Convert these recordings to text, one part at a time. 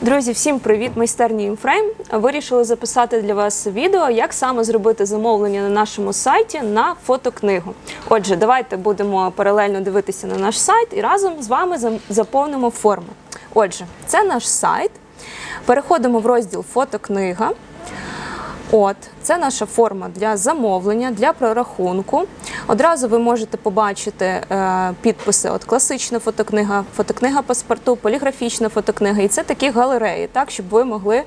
Друзі, всім привіт! Майстерні Інфрейм. Вирішили записати для вас відео, як саме зробити замовлення на нашому сайті на фотокнигу. Отже, давайте будемо паралельно дивитися на наш сайт і разом з вами заповнимо форму. Отже, це наш сайт. Переходимо в розділ Фотокнига. От, це наша форма для замовлення, для прорахунку. Одразу ви можете побачити е, підписи: от класична фотокнига, фотокнига паспорту, поліграфічна фотокнига. І це такі галереї, так, щоб ви могли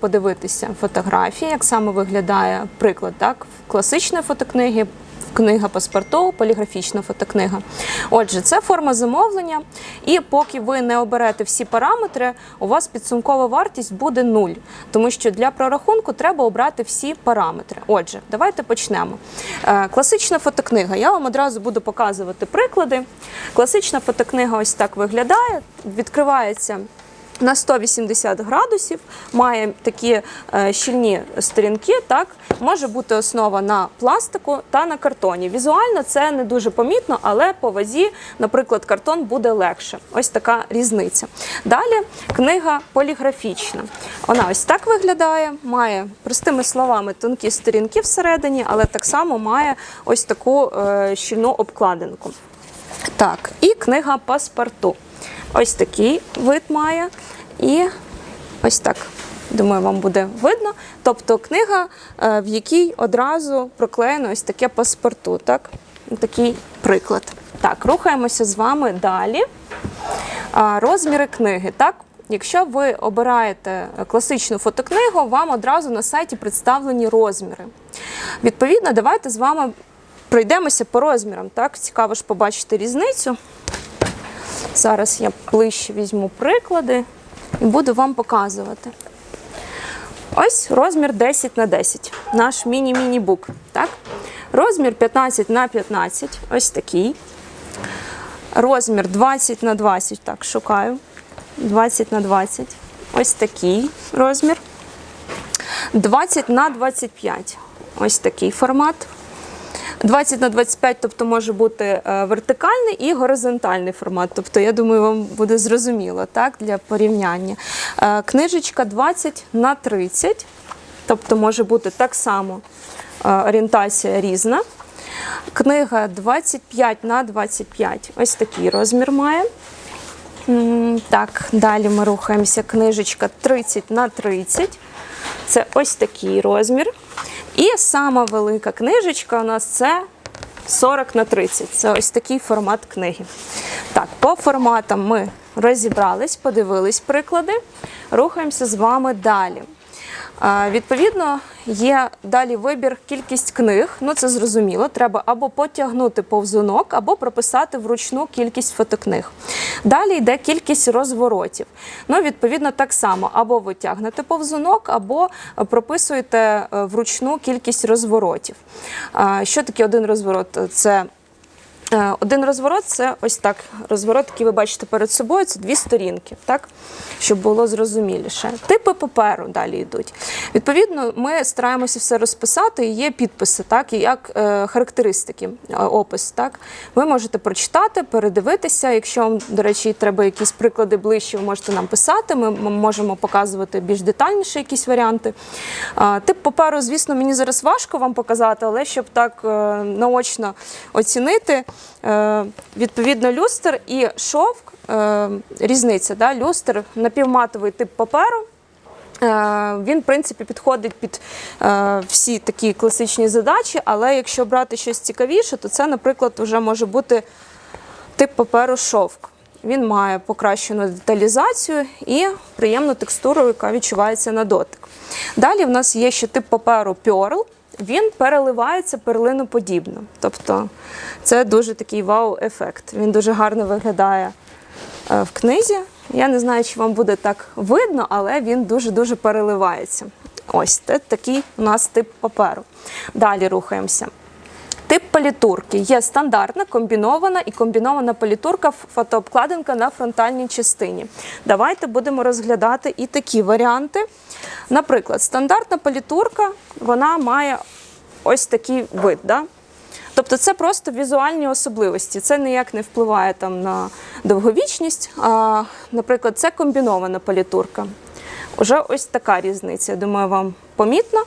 подивитися фотографії, як саме виглядає приклад так, класичної фотокниги. Книга паспорту, поліграфічна фотокнига. Отже, це форма замовлення. І поки ви не оберете всі параметри, у вас підсумкова вартість буде нуль, тому що для прорахунку треба обрати всі параметри. Отже, давайте почнемо. Е, Класична фотокнига. Я вам одразу буду показувати приклади. Класична фотокнига ось так виглядає. Відкривається на 180 градусів, має такі е, щільні сторінки. Так може бути основа на пластику та на картоні. Візуально це не дуже помітно, але по вазі, наприклад, картон буде легше. Ось така різниця. Далі книга поліграфічна. Вона ось так виглядає, має простими словами тонкі сторінки всередині, але так само має ось таку е, щільну обкладинку. Так, і книга паспорту. Ось такий вид має. І ось так. Думаю, вам буде видно. Тобто книга, е, в якій одразу проклеєно ось таке паспорту. Так? Такий приклад. Так, рухаємося з вами далі. Розміри книги. Так? Якщо ви обираєте класичну фотокнигу, вам одразу на сайті представлені розміри. Відповідно, давайте з вами пройдемося по розмірам. Так? Цікаво ж побачити різницю. Зараз я ближче візьму приклади і буду вам показувати. Ось розмір 10 на 10, наш міні-міні-бук. Так? Розмір 15 на 15, ось такий. Розмір 20 на 20, так, шукаю. 20 на 20. Ось такий розмір. 20 на 25. Ось такий формат. 20 на 25, тобто може бути е, вертикальний і горизонтальний формат. Тобто, я думаю, вам буде зрозуміло так, для порівняння. Е, Книжечка 20 на 30, тобто може бути так само е, орієнтація різна. Книга 25 на 25. Ось такий розмір має. Так, далі ми рухаємося. Книжечка 30 на 30. Це ось такий розмір. І сама велика книжечка у нас це 40 на 30. Це ось такий формат книги. Так, по форматам ми розібрались, подивились приклади. Рухаємося з вами далі. Відповідно, є далі вибір кількість книг. Ну це зрозуміло. Треба або потягнути повзунок, або прописати вручну кількість фотокниг. Далі йде кількість розворотів. Ну, відповідно, так само або ви тягнете повзунок, або прописуєте е, вручну кількість розворотів. Що таке один розворот? Це Один розворот це ось так. Розворот, який ви бачите перед собою, це дві сторінки, так? щоб було зрозуміліше. Типи паперу далі йдуть. Відповідно, ми стараємося все розписати, і є підписи, так, і як е, характеристики, е, опис. Так? Ви можете прочитати, передивитися. Якщо вам, до речі, треба якісь приклади ближче, ви можете нам писати. Ми можемо показувати більш детальніше якісь варіанти. А, Тип паперу, звісно, мені зараз важко вам показати, але щоб так е, наочно оцінити, е, відповідно, люстр і шовк, е, різниця, да? люстр, напівматовий тип паперу. Е, Він, в принципі, підходить під е, всі такі класичні задачі, але якщо брати щось цікавіше, то це, наприклад, вже може бути тип паперу шовк. Він має покращену деталізацію і приємну текстуру, яка відчувається на дотик. Далі в нас є ще тип паперу Pearl. Він переливається перлиноподібно. Тобто це дуже такий вау-ефект. Він дуже гарно виглядає е, в книзі. Я не знаю, чи вам буде так видно, але він дуже-дуже переливається. Ось це такий у нас тип паперу. Далі рухаємося. Тип палітурки є стандартна, комбінована і комбінована палітурка, фотообкладинка на фронтальній частині. Давайте будемо розглядати і такі варіанти. Наприклад, стандартна палітурка вона має ось такий вид. Да? Тобто це просто візуальні особливості. Це ніяк не впливає там на довговічність. А, наприклад, це комбінована палітурка. Уже ось така різниця, я думаю, вам помітно.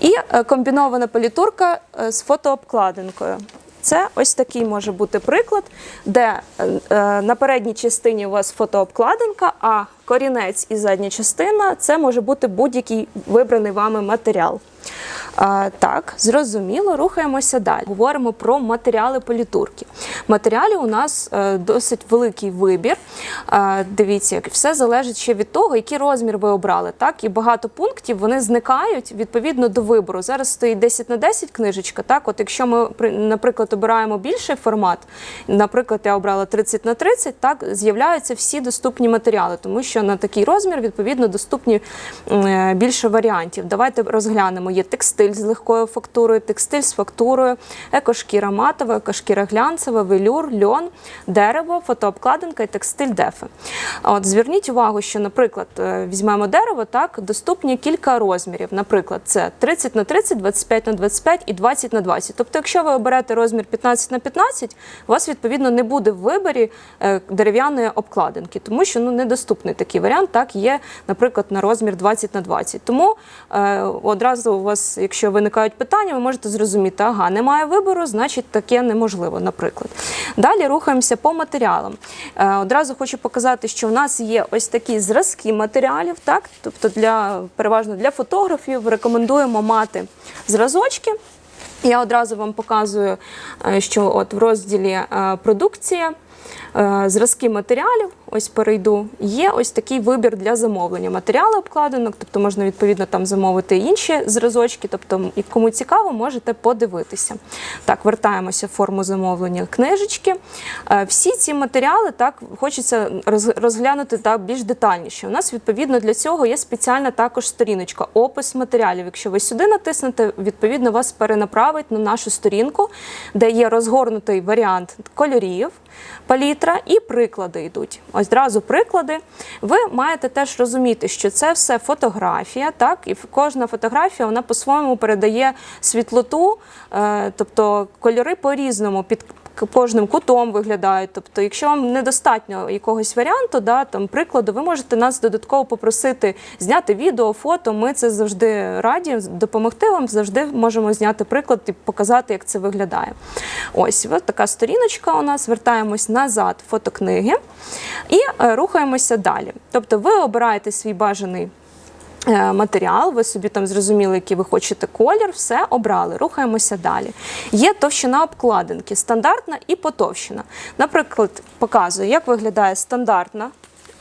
І е, комбінована політурка е, з фотообкладинкою. Це ось такий може бути приклад, де е, на передній частині у вас фотообкладинка, а корінець і задня частина це може бути будь-який вибраний вами матеріал. Так, зрозуміло, рухаємося далі. Говоримо про матеріали політурки. Матеріалів у нас е, досить великий вибір. Дивіться, як все залежить ще від того, який розмір ви обрали. Так, і багато пунктів вони зникають відповідно до вибору. Зараз стоїть 10 на 10 книжечка. Так, от якщо ми наприклад обираємо більший формат, наприклад, я обрала 30 на 30, так з'являються всі доступні матеріали, тому що на такий розмір відповідно доступні е, більше варіантів. Давайте розглянемо. Є текстиль з легкою фактурою, текстиль з фактурою, екошкіра матова, екошкіра глянцева, велюр, льон, дерево, фотообкладинка і текстиль дефи. От зверніть увагу, що, наприклад, е, візьмемо дерево, так доступні кілька розмірів. Наприклад, це 30 на 30, 25 на 25 і 20 на 20. Тобто, якщо ви оберете розмір 15 на 15, у вас відповідно не буде в виборі е, дерев'яної обкладинки, тому що ну недоступний такий варіант. Так є, наприклад, на розмір 20 на 20. Тому е, одразу у вас, якщо виникають питання, ви можете зрозуміти, ага, немає вибору, значить таке неможливо, наприклад. Далі рухаємося по матеріалам. Е, одразу хочу показати, що в нас є ось такі зразки матеріалів, так, тобто для переважно для фотографів рекомендуємо мати зразочки. Я одразу вам показую, е, що от в розділі е, продукція. Е, Зразки матеріалів, ось перейду. Є ось такий вибір для замовлення. Матеріали обкладинок, тобто можна відповідно там замовити інші зразочки. Тобто, і кому цікаво, можете подивитися. Так, вертаємося в форму замовлення книжечки. Е, Всі ці матеріали так хочеться розглянути так більш детальніше. У нас відповідно для цього є спеціальна також сторіночка, опис матеріалів. Якщо ви сюди натиснете, відповідно вас перенаправить на нашу сторінку, де є розгорнутий варіант кольорів, палітра і приклади йдуть. Ось одразу приклади. Ви маєте теж розуміти, що це все фотографія, так і кожна фотографія вона по-своєму передає світлоту, е, тобто кольори по-різному кожним кутом виглядають. Тобто, якщо вам недостатньо якогось варіанту, да, там прикладу, ви можете нас додатково попросити зняти відео, фото. Ми це завжди раді допомогти вам. Завжди можемо зняти приклад і показати, як це виглядає. Ось ось така сторіночка у нас. Вертаємось назад фотокниги і е, рухаємося далі. Тобто, ви обираєте свій бажаний. Е, Матеріал, ви собі там зрозуміли, який ви хочете колір, все обрали. Рухаємося далі. Є товщина обкладинки, стандартна і потовщена. Наприклад, показую, як виглядає стандартна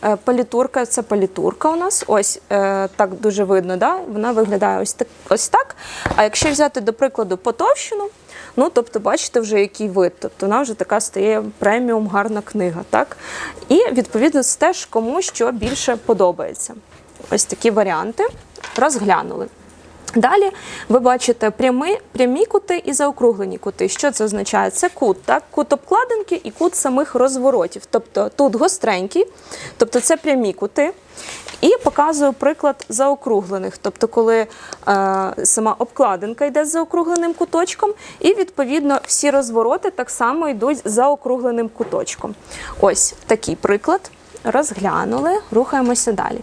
е, палітурка. Це палітурка у нас. Ось е, так дуже видно. Да? Вона виглядає ось так, ось так. А якщо взяти, до прикладу, потовщену, ну тобто, бачите вже який вид. Тобто вона вже така стає преміум, гарна книга. Так? І відповідно це теж кому що більше подобається. Ось такі варіанти розглянули. Далі ви бачите прямі, прямі кути і заокруглені кути. Що це означає? Це кут, так? кут обкладинки і кут самих розворотів. Тобто тут гостренький, тобто це прямі кути. І показую приклад заокруглених, тобто, коли е, сама обкладинка йде з заокругленим куточком, і відповідно всі розвороти так само йдуть з заокругленим куточком. Ось такий приклад. Розглянули, рухаємося далі.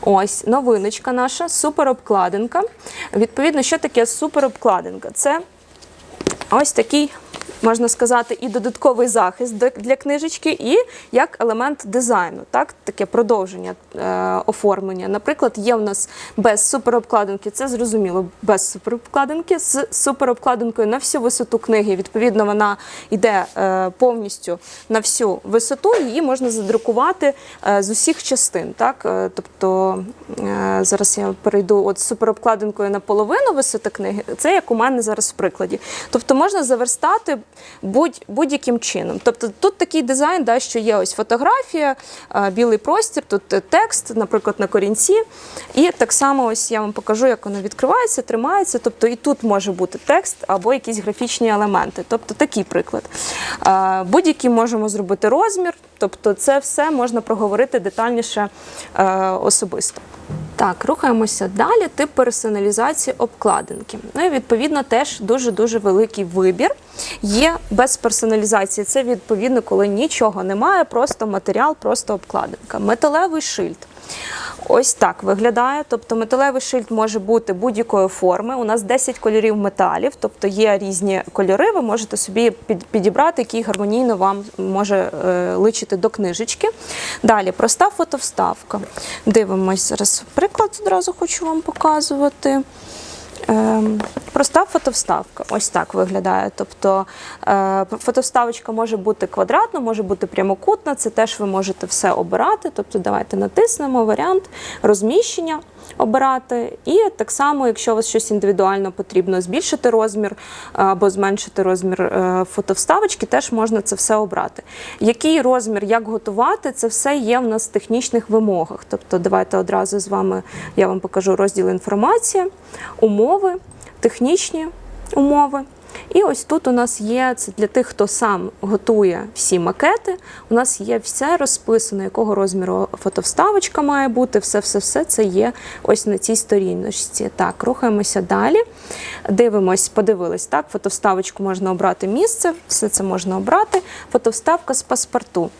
Ось новиночка наша, суперобкладинка. Відповідно, що таке суперобкладинка? Це ось такий, можна сказати, і додатковий захист для- книжечки, і як елемент дизайну, так? таке продовження е, оформлення. Наприклад, є в нас без суперобкладинки, це зрозуміло, без суперобкладинки, з суперобкладинкою на всю висоту книги. Відповідно, вона йде е, повністю на всю висоту, її можна задрукувати е, з усіх частин. Так? Е, тобто е, зараз я перейду от суперобкладинкою на половину висоти книги. Це як у мене зараз в прикладі. Тобто можна заверстати будь, будь-яким чином. Тобто тут такий дизайн, да, що є ось фотографія, білий простір, тут е, текст, наприклад, на корінці. І так само ось я вам покажу, як воно відкривається, тримається. Тобто і тут може бути текст або якісь графічні елементи. Тобто такий приклад. Будь-який можемо зробити розмір, тобто це все можна проговорити детальніше е, особисто. Так, рухаємося далі. Тип персоналізації обкладинки. Ну і відповідно теж дуже дуже великий вибір. Є без персоналізації. Це відповідно, коли нічого немає, просто матеріал, просто обкладинка. Металевий шильд. Ось так виглядає. Тобто металевий шильд може бути будь-якої форми. У нас 10 кольорів металів, тобто є різні кольори. Ви можете собі підібрати, який гармонійно вам може е, личити до книжечки. Далі проста фотовставка. Дивимось зараз. Приклад одразу хочу вам показувати. Ем, Проста фотовставка. Ось так виглядає. Тобто е, фотовставочка може бути квадратна, може бути прямокутна. Це теж ви можете все обирати. Тобто, давайте натиснемо варіант розміщення обирати. І так само, якщо у вас щось індивідуально потрібно збільшити розмір е, або зменшити розмір е, фотовставочки, теж можна це все обрати. Який розмір, як готувати, це все є в нас в технічних вимогах. Тобто, давайте одразу з вами я вам покажу розділ інформація, умови, технічні умови. І ось тут у нас є це для тих, хто сам готує всі макети. У нас є все розписано, якого розміру фотовставочка має бути. Все, все, все це є ось на цій сторіночці. Так, рухаємося далі. Дивимось, подивились. Так, фотовставочку можна обрати місце, все це можна обрати. Фотовставка з паспорту.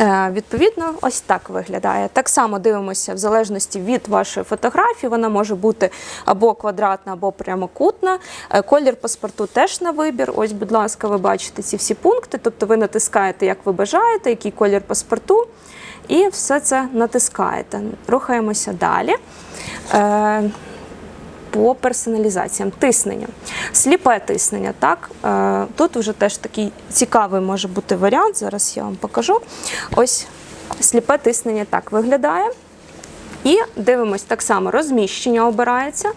Е, Відповідно, ось так виглядає. Так само дивимося в залежності від вашої фотографії. Вона може бути або квадратна, або прямокутна. Е, Колір паспорту теж на вибір. Ось, будь ласка, ви бачите ці всі пункти. Тобто ви натискаєте, як ви бажаєте, який колір паспорту, і все це натискаєте. Рухаємося далі. По персоналізаціям. Тиснення. Сліпе тиснення. Так? Е, Тут вже теж такий цікавий може бути варіант. Зараз я вам покажу. Ось сліпе тиснення так виглядає. І дивимось так само, розміщення обирається.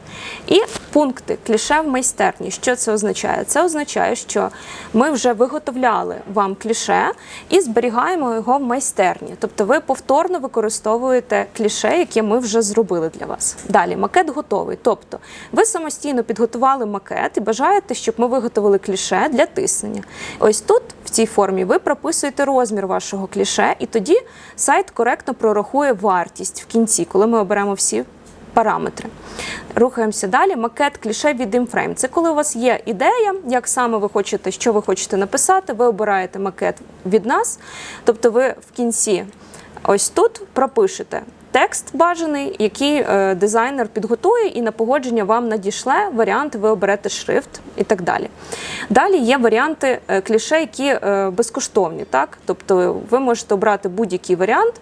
І пункти кліше в майстерні. Що це означає? Це означає, що ми вже виготовляли вам кліше і зберігаємо його в майстерні. Тобто ви повторно використовуєте кліше, яке ми вже зробили для вас. Далі макет готовий. Тобто ви самостійно підготували макет і бажаєте, щоб ми виготовили кліше для тиснення. Ось тут, в цій формі, ви прописуєте розмір вашого кліше, і тоді сайт коректно прорахує вартість в кінці, коли ми оберемо всі параметри. Рухаємося далі. Макет кліше від імфрейм. Це коли у вас є ідея, як саме ви хочете, що ви хочете написати. Ви обираєте макет від нас, тобто ви в кінці ось тут пропишете. Текст бажаний, який е, дизайнер підготує, і на погодження вам надішле варіант, ви оберете шрифт і так далі. Далі є варіанти е, кліше, які е, безкоштовні. Так? Тобто ви можете обрати будь-який варіант,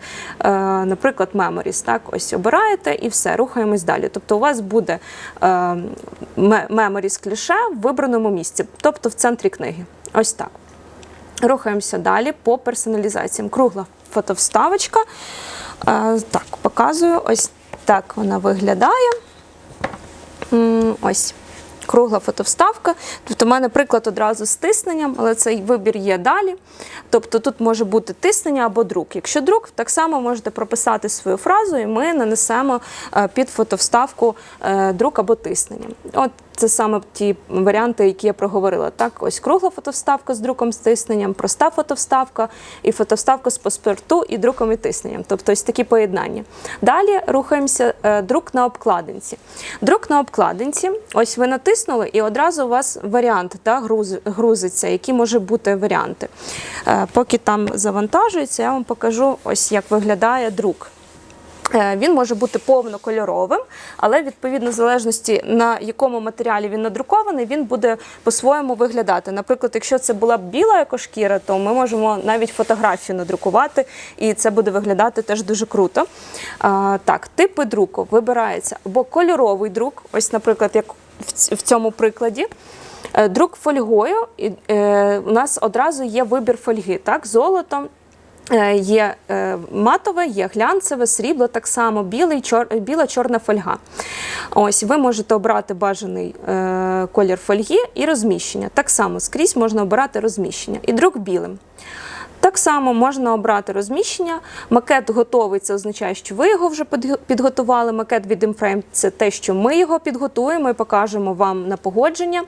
наприклад, Memories. Так? Ось обираєте і все, рухаємось далі. Тобто у вас буде Memories кліше в вибраному місці, тобто в центрі книги. Ось так. Рухаємося далі по персоналізаціям. Кругла фотовставочка. Е, Так, показую. Ось так вона виглядає. Ось. Кругла фотовставка. Тобто, у мене приклад одразу з тисненням, але цей вибір є далі. Тобто тут може бути тиснення або друк. Якщо друк, так само можете прописати свою фразу, і ми нанесемо е, під фотовставку е, друк або тиснення. От це саме ті варіанти, які я проговорила. Так, ось кругла фотовставка з друком з тисненням, проста фотовставка і фотовставка з паспорту і друком і тисненням. Тобто ось такі поєднання. Далі рухаємося е, друк на обкладинці. Друк на обкладинці, ось ви натиснули, і одразу у вас варіант та, груз, грузиться, які можуть бути варіанти. Е, Поки там завантажується, я вам покажу, ось як виглядає друк. Е, Він може бути повнокольоровим, але відповідно залежності на якому матеріалі він надрукований, він буде по-своєму виглядати. Наприклад, якщо це була б біла екошкіра, то ми можемо навіть фотографію надрукувати, і це буде виглядати теж дуже круто. А, так, типи друку вибирається або кольоровий друк, ось, наприклад, як в цьому прикладі. Е, Друк фольгою і, е, у нас одразу є вибір фольги, так, золото. Е, Є е, матове, є глянцеве, срібло, так само білий, чор, біла чорна фольга. Ось ви можете обрати бажаний е, колір фольги і розміщення. Так само скрізь можна обирати розміщення. І друк білим. Так само можна обрати розміщення. Макет готовий, це означає, що ви його вже підготували. Макет від Imframe – це те, що ми його підготуємо і покажемо вам на погодження.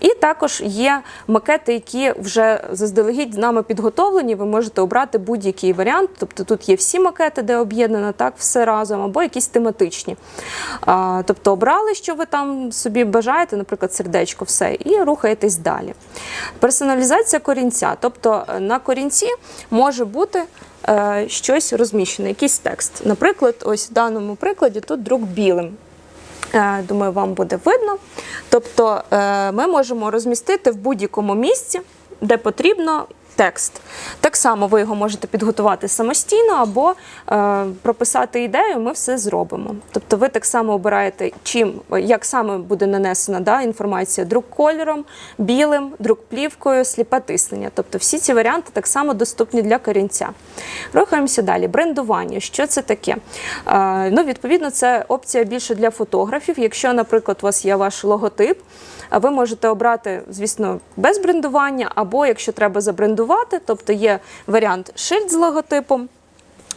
І також є макети, які вже заздалегідь з нами підготовлені. Ви можете обрати будь-який варіант. Тобто тут є всі макети, де об'єднано так все разом, або якісь тематичні. Тобто обрали, що ви там собі бажаєте, наприклад, сердечко, все, і рухаєтесь далі. Персоналізація корінця. Тобто е, на корінці може бути е, щось розміщене, якийсь текст. Наприклад, ось в даному прикладі тут друк білим. Е, Думаю, вам буде видно. Тобто е, ми можемо розмістити в будь-якому місці, де потрібно. Текст. Так само ви його можете підготувати самостійно або е, прописати ідею, ми все зробимо. Тобто ви так само обираєте, чим, як саме буде нанесена да, інформація: друк кольором, білим, друк плівкою, сліпе тиснення. Тобто всі ці варіанти так само доступні для корінця. Рухаємося далі. Брендування. Що це таке? Е, ну, відповідно, це опція більше для фотографів. Якщо, наприклад, у вас є ваш логотип, ви можете обрати, звісно, без брендування, або якщо треба забрендувати, тобто є варіант шильд з логотипом.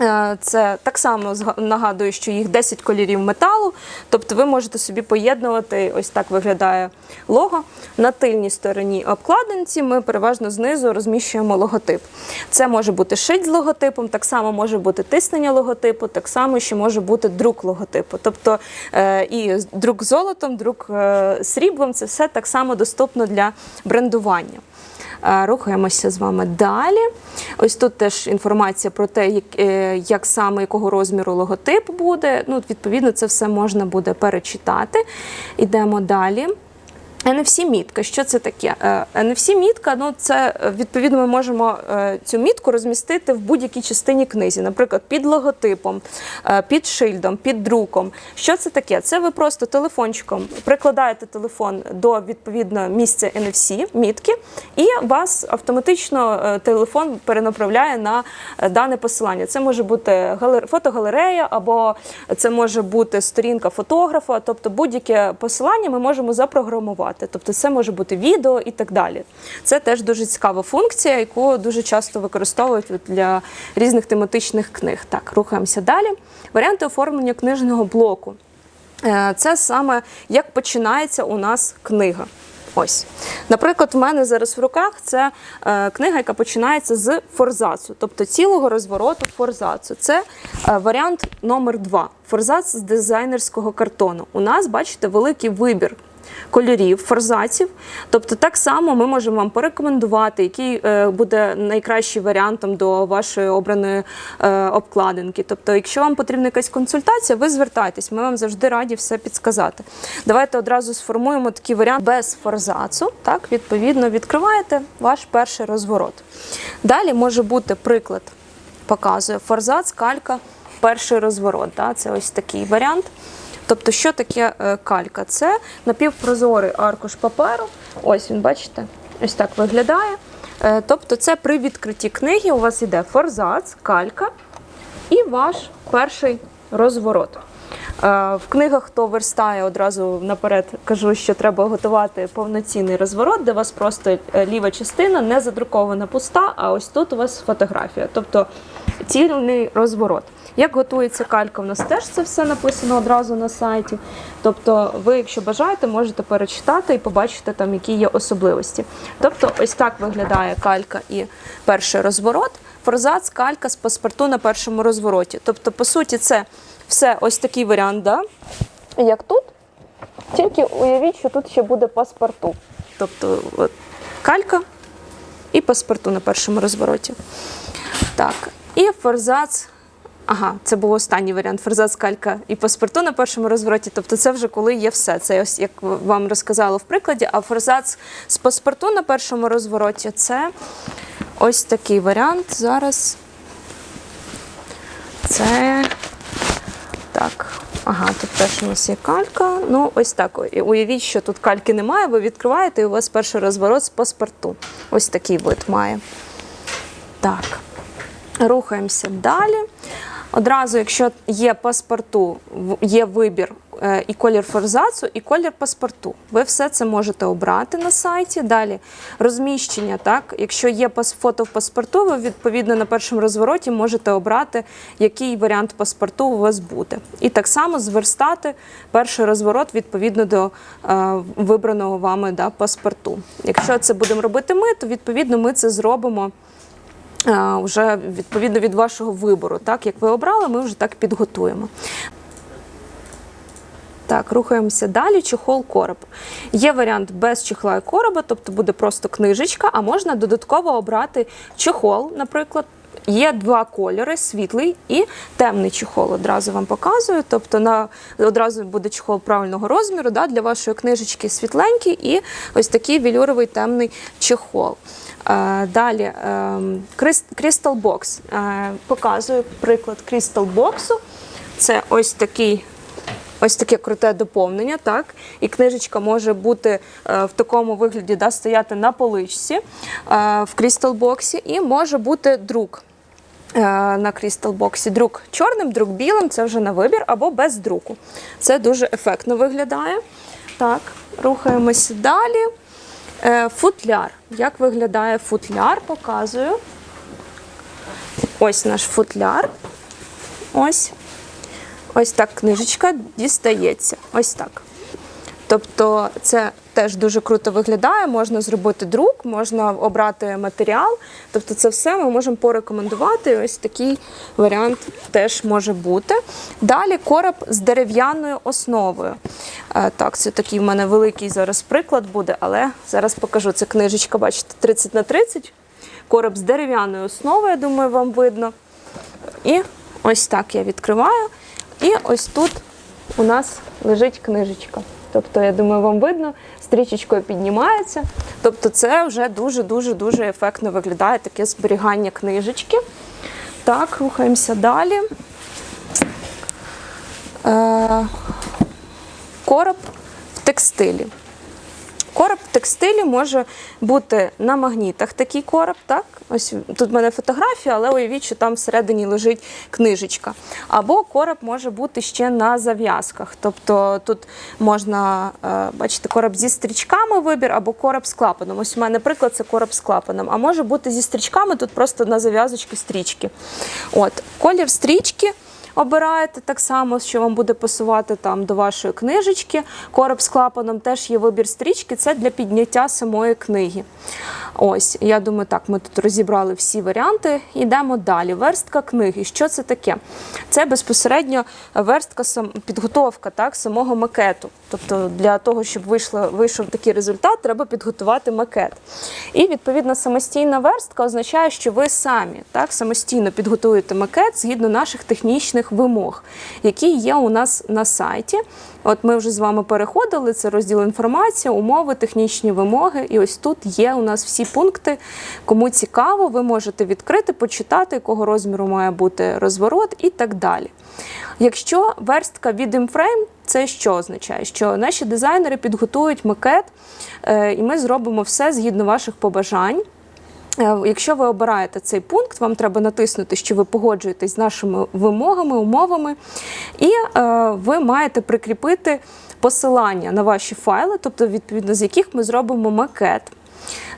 Е, Це так само нагадую, що їх 10 кольорів металу, тобто ви можете собі поєднувати, ось так виглядає лого. На тильній стороні обкладинці ми переважно знизу розміщуємо логотип. Це може бути шить з логотипом, так само може бути тиснення логотипу, так само ще може бути друк логотипу. Тобто е, і друк золотом, друк е, сріблом це все так само доступно для брендування. Е, Рухаємося з вами далі. Ось тут теж інформація про те, як, е, як саме якого розміру логотип буде. Ну, відповідно, це все можна буде перечитати. Ідемо далі. NFC-мітка, що це таке? Е, NFC-мітка, ну це е, відповідно ми можемо е, цю мітку розмістити в будь-якій частині книзі, наприклад, під логотипом, під шильдом, під друком. Що це таке? Це ви просто телефончиком прикладаєте телефон до відповідно місця NFC мітки, і вас автоматично телефон перенаправляє на дане посилання. Це може бути галер- фотогалерея, або це може бути сторінка фотографа, тобто будь-яке посилання ми можемо запрограмувати. Тобто це може бути відео і так далі. Це теж дуже цікава функція, яку дуже часто використовують для різних тематичних книг. Так, рухаємося далі. Варіанти оформлення книжного блоку. Е, Це саме як починається у нас книга. Ось, наприклад, в мене зараз в руках це е, книга, яка починається з форзацу, тобто цілого розвороту форзацу. Це е, варіант номер два. Форзац з дизайнерського картону. У нас, бачите, великий вибір кольорів, форзаців. Тобто, так само ми можемо вам порекомендувати, який е, буде найкращий варіантом до вашої обраної е, обкладинки. Тобто, якщо вам потрібна якась консультація, ви звертайтесь, ми вам завжди раді все підсказати. Давайте одразу сформуємо такий варіант без форзацу. Так, відповідно, відкриваєте ваш перший розворот. Далі може бути приклад, показує форзац, калька, перший розворот. Да? Це ось такий варіант. Тобто, що таке е, калька? Це напівпрозорий аркуш паперу. Ось він, бачите, ось так виглядає. Е, Тобто, це при відкритті книги у вас іде форзац, калька і ваш перший розворот. Е, В книгах, хто верстає, одразу наперед кажу, що треба готувати повноцінний розворот, де у вас просто ліва частина не задрукована пуста, а ось тут у вас фотографія, тобто цільний розворот. Як готується калька, у нас теж це все написано одразу на сайті. Тобто, ви, якщо бажаєте, можете перечитати і побачити там, які є особливості. Тобто, ось так виглядає калька і перший розворот. Форзац, калька з паспорту на першому розвороті. Тобто, по суті, це все ось такий варіант, да? як тут. Тільки уявіть, що тут ще буде паспорту. Тобто от, калька і паспорту на першому розвороті. Так, і форзац. Ага, це був останній варіант форзац, калька і паспорту на першому розвороті. Тобто, це вже коли є все. Це ось як вам розказала в прикладі. А форзац з паспорту на першому розвороті це ось такий варіант. Зараз це так. Ага, тут теж у нас є калька. Ну, ось так. Уявіть, що тут кальки немає, ви відкриваєте, і у вас перший розворот з паспорту. Ось такий вид має. Так. Рухаємося далі. Одразу, якщо є паспорту, є вибір е, і колір форзацу, і колір паспорту. Ви все це можете обрати на сайті. Далі розміщення. Так, якщо є фото в паспорту, ви відповідно на першому розвороті можете обрати, який варіант паспорту у вас буде. І так само зверстати перший розворот відповідно до е, вибраного вами да, паспорту. Якщо це будемо робити ми, то відповідно ми це зробимо. Е, Вже відповідно від вашого вибору, так як ви обрали, ми вже так підготуємо. Так, рухаємося далі. Чохол короб. Є варіант без чехла і короба, тобто буде просто книжечка, а можна додатково обрати чохол, наприклад. Є два кольори: світлий і темний чехол. Одразу вам показую. Тобто на одразу буде чехол правильного розміру. Да, для вашої книжечки світленький і ось такий велюровий темний чехол. Е, Далі Крис- Crystal Box. Е, Показую приклад Crystal Box. Це ось такий Ось таке круте доповнення, так? І книжечка може бути е, в такому вигляді, да, стояти на поличці е, в крісталбоксі, і може бути друк е, на крісталбоксі. Друк чорним, друк білим це вже на вибір, або без друку. Це дуже ефектно виглядає. Так, рухаємося далі. Е, Футляр. Як виглядає футляр? Показую. Ось наш футляр. Ось. Ось так книжечка дістається. Ось так. Тобто це теж дуже круто виглядає. Можна зробити друк, можна обрати матеріал. Тобто, це все ми можемо порекомендувати. Ось такий варіант теж може бути. Далі короб з дерев'яною основою. Е, Так, це такий в мене великий зараз приклад буде, але зараз покажу. Це книжечка, бачите, 30 на 30. Короб з дерев'яною основою, я думаю, вам видно. І ось так я відкриваю. І ось тут у нас лежить книжечка. Тобто, я думаю, вам видно, стрічечкою піднімається. Тобто, це вже дуже-дуже дуже ефектно виглядає таке зберігання книжечки. Так, рухаємося далі. Е, короб в текстилі. Короб в текстилі може бути на магнітах такий короб, так? Ось тут в мене фотографія, але уявіть, що там всередині лежить книжечка. Або короб може бути ще на зав'язках. Тобто тут можна е, бачити короб зі стрічками вибір, або короб з клапаном. Ось у мене приклад це короб з клапаном. А може бути зі стрічками, тут просто на зав'язочки стрічки. От, колір стрічки. Обираєте так само, що вам буде пасувати там до вашої книжечки. Короб з клапаном теж є вибір стрічки, це для підняття самої книги. Ось, я думаю, так, ми тут розібрали всі варіанти. Йдемо далі. Верстка книги. Що це таке? Це безпосередньо верстка, підготовка так, самого макету. Тобто для того, щоб вийшло, вийшов такий результат, треба підготувати макет. І відповідно самостійна верстка означає, що ви самі так, самостійно підготуєте макет згідно наших технічних вимог, які є у нас на сайті. От ми вже з вами переходили, це розділ інформація, умови, технічні вимоги. І ось тут є у нас всі пункти. Кому цікаво, ви можете відкрити, почитати, якого розміру має бути розворот і так далі. Якщо верстка від Imframe, це що означає? Що наші дизайнери підготують макет, е, і ми зробимо все згідно ваших побажань. Е, Якщо ви обираєте цей пункт, вам треба натиснути, що ви погоджуєтесь з нашими вимогами, умовами, і е, ви маєте прикріпити посилання на ваші файли, тобто відповідно з яких ми зробимо макет.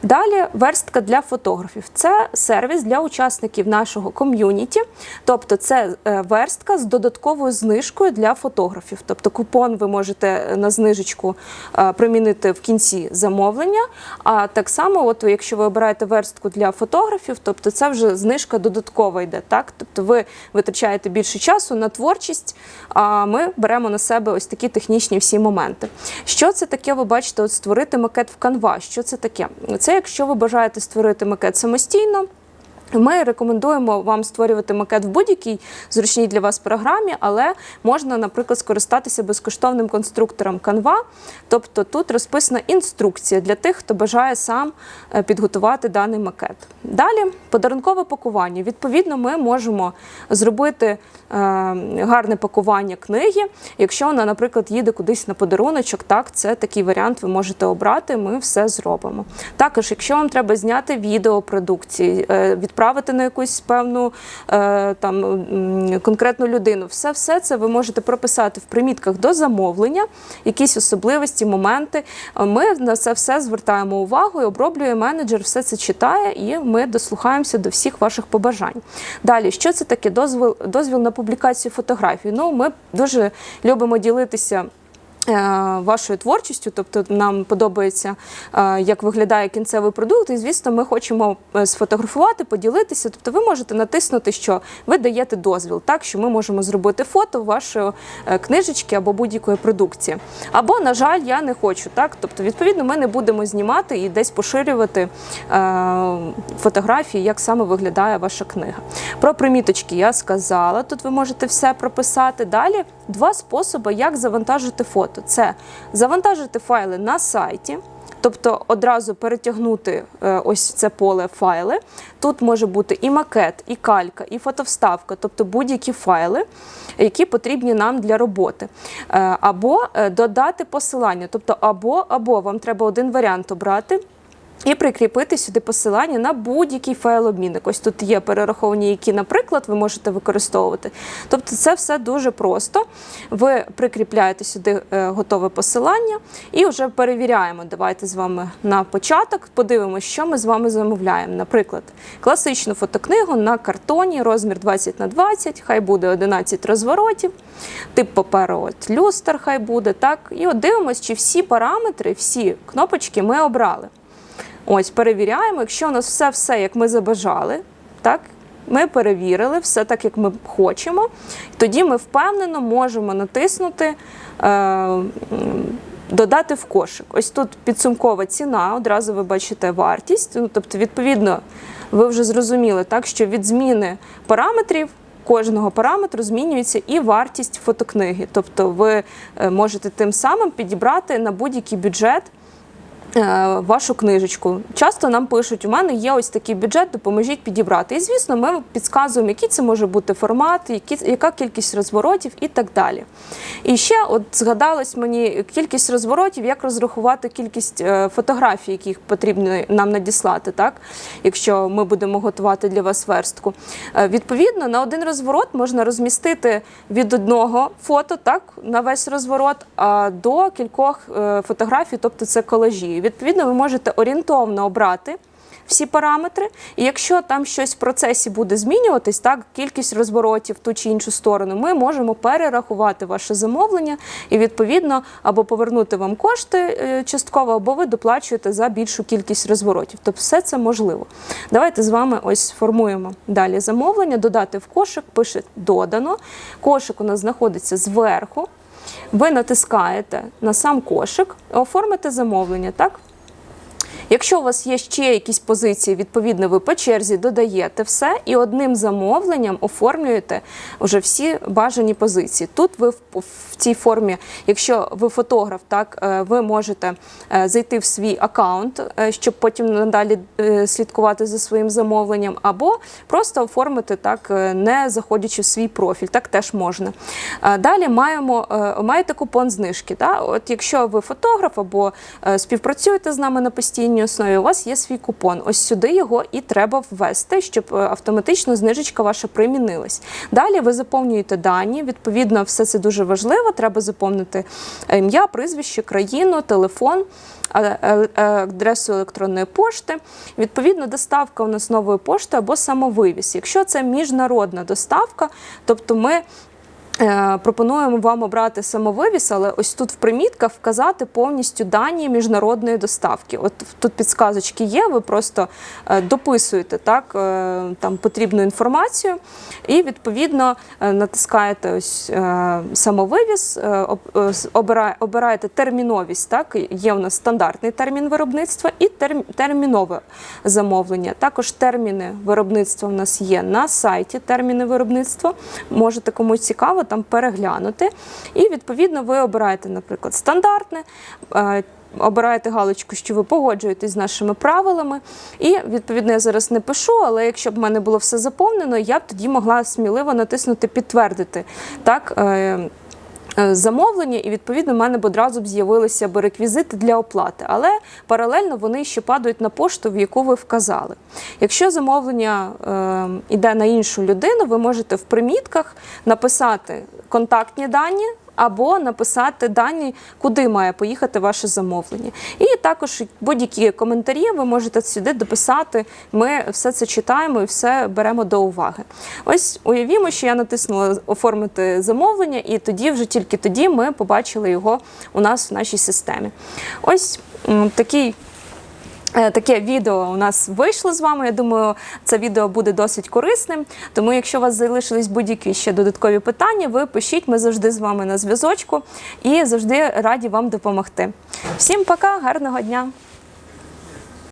Далі верстка для фотографів. Це сервіс для учасників нашого ком'юніті. Тобто, це е, верстка з додатковою знижкою для фотографів. Тобто, купон ви можете на знижечку е, примінити в кінці замовлення. А так само, от якщо ви обираєте верстку для фотографів, тобто це вже знижка додаткова йде. Так, тобто ви витрачаєте більше часу на творчість. А ми беремо на себе ось такі технічні всі моменти. Що це таке? Ви бачите, от створити макет в Canva. Що це таке? Це якщо ви бажаєте створити макет самостійно. Ми рекомендуємо вам створювати макет в будь-якій зручній для вас програмі, але можна, наприклад, скористатися безкоштовним конструктором Canva. Тобто тут розписана інструкція для тих, хто бажає сам е, підготувати даний макет. Далі подарункове пакування. Відповідно, ми можемо зробити е, гарне пакування книги, якщо вона, наприклад, їде кудись на подаруночок. Так, це такий варіант ви можете обрати. Ми все зробимо. Також, якщо вам треба зняти відео продукції, е, відправити на якусь певну е, там конкретну людину, все, все це ви можете прописати в примітках до замовлення, якісь особливості, моменти. Е, Ми на це все звертаємо увагу і оброблює менеджер, все це читає, і ми дослухаємося до всіх ваших побажань. Далі, що це таке? Дозвіл, дозвіл на публікацію фотографій. Ну, ми дуже любимо ділитися. Е, Вашою творчістю, тобто нам подобається, е, як виглядає кінцевий продукт, і звісно, ми хочемо е, сфотографувати, поділитися. Тобто, ви можете натиснути, що ви даєте дозвіл, так що ми можемо зробити фото вашої книжечки або будь-якої продукції. Або, на жаль, я не хочу. Так, тобто, відповідно, ми не будемо знімати і десь поширювати фотографії, як саме виглядає ваша книга. Про приміточки я сказала. Тут ви можете все прописати. Далі два способи, як завантажити фото: це завантажити файли на сайті. Тобто одразу перетягнути е, ось це поле файли. Тут може бути і макет, і калька, і фотовставка, тобто будь-які файли, які потрібні нам для роботи. Е, Або е, додати посилання, тобто або, або вам треба один варіант обрати. І прикріпити сюди посилання на будь-який файлообмінник. Ось тут є перераховані, які, наприклад, ви можете використовувати. Тобто це все дуже просто. Ви прикріпляєте сюди е, готове посилання і вже перевіряємо. Давайте з вами на початок подивимося, що ми з вами замовляємо. Наприклад, класичну фотокнигу на картоні, розмір 20 на 20, хай буде 11 розворотів, тип паперу от люстр, хай буде. так. І от дивимося, чи всі параметри, всі кнопочки ми обрали. Ось перевіряємо, якщо у нас все, все як ми забажали, так. Ми перевірили все так, як ми хочемо. Тоді ми впевнено можемо натиснути е, додати в кошик. Ось тут підсумкова ціна, одразу ви бачите вартість. Ну, тобто, відповідно, ви вже зрозуміли, так, що від зміни параметрів. Кожного параметру змінюється і вартість фотокниги. Тобто ви е, можете тим самим підібрати на будь-який бюджет вашу книжечку. Часто нам пишуть, у мене є ось такий бюджет, допоможіть підібрати. І звісно, ми підказуємо, який це може бути формат, яка кількість розворотів і так далі. І ще от згадалось мені кількість розворотів, як розрахувати кількість е, фотографій, яких потрібно нам надіслати, так? якщо ми будемо готувати для вас верстку. Е, Відповідно, на один розворот можна розмістити від одного фото так, на весь розворот а до кількох е, фотографій, тобто це колажі. Відповідно, ви можете орієнтовно обрати всі параметри. І якщо там щось в процесі буде змінюватись, так кількість розворотів в ту чи іншу сторону, ми можемо перерахувати ваше замовлення і відповідно або повернути вам кошти е, частково, або ви доплачуєте за більшу кількість розворотів. Тобто все це можливо. Давайте з вами ось сформуємо далі замовлення, додати в кошик, пише додано. Кошик у нас знаходиться зверху. Ви натискаєте на сам кошик, оформите замовлення, так? Якщо у вас є ще якісь позиції, відповідно, ви по черзі додаєте все і одним замовленням оформлюєте вже всі бажані позиції. Тут ви в, цій формі, якщо ви фотограф, так е, ви можете е, зайти в свій аккаунт, е, щоб потім надалі слідкувати за своїм замовленням, або просто оформити так, не заходячи в свій профіль. Так теж можна. Далі маємо маєте купон знижки. Да? От якщо ви фотограф або співпрацюєте з нами на постійній основі, у вас є свій купон. Ось сюди його і треба ввести, щоб е, автоматично знижечка ваша примінилась. Далі ви заповнюєте дані. Відповідно, все це дуже важливо. Треба заповнити ім'я, прізвище, країну, телефон. е- е- Адресу електронної пошти, відповідно, доставка у нас нової пошти або самовивіз. Якщо це міжнародна доставка, тобто ми Е, Пропонуємо вам обрати самовивіз, але ось тут в примітках вказати повністю дані міжнародної доставки. От тут підсказочки є, ви просто е, дописуєте так, е, там потрібну інформацію і відповідно е, натискаєте ось е, самовивіз, е, е, обираєте терміновість. Так, є у нас стандартний термін виробництва і термінове замовлення. Також терміни виробництва в нас є на сайті. Терміни виробництва можете комусь цікаво там переглянути. І відповідно ви обираєте, наприклад, стандартне. е, Обираєте галочку, що ви погоджуєтесь з нашими правилами. І відповідно я зараз не пишу, але якщо б в мене було все заповнено, я б тоді могла сміливо натиснути підтвердити. Так, е, замовлення, і відповідно в мене б одразу б з'явилися б реквізити для оплати. Але паралельно вони ще падають на пошту, в яку ви вказали. Якщо замовлення е, йде на іншу людину, ви можете в примітках написати контактні дані. Або написати дані, куди має поїхати ваше замовлення. І також будь-які коментарі ви можете сюди дописати. Ми все це читаємо і все беремо до уваги. Ось уявімо, що я натиснула оформити замовлення, і тоді, вже тільки тоді, ми побачили його у нас в нашій системі. Ось такий. Е, Таке відео у нас вийшло з вами. Я думаю, це відео буде досить корисним. Тому, якщо у вас залишились будь-які ще додаткові питання, ви пишіть. Ми завжди з вами на зв'язочку і завжди раді вам допомогти. Всім пока, гарного дня!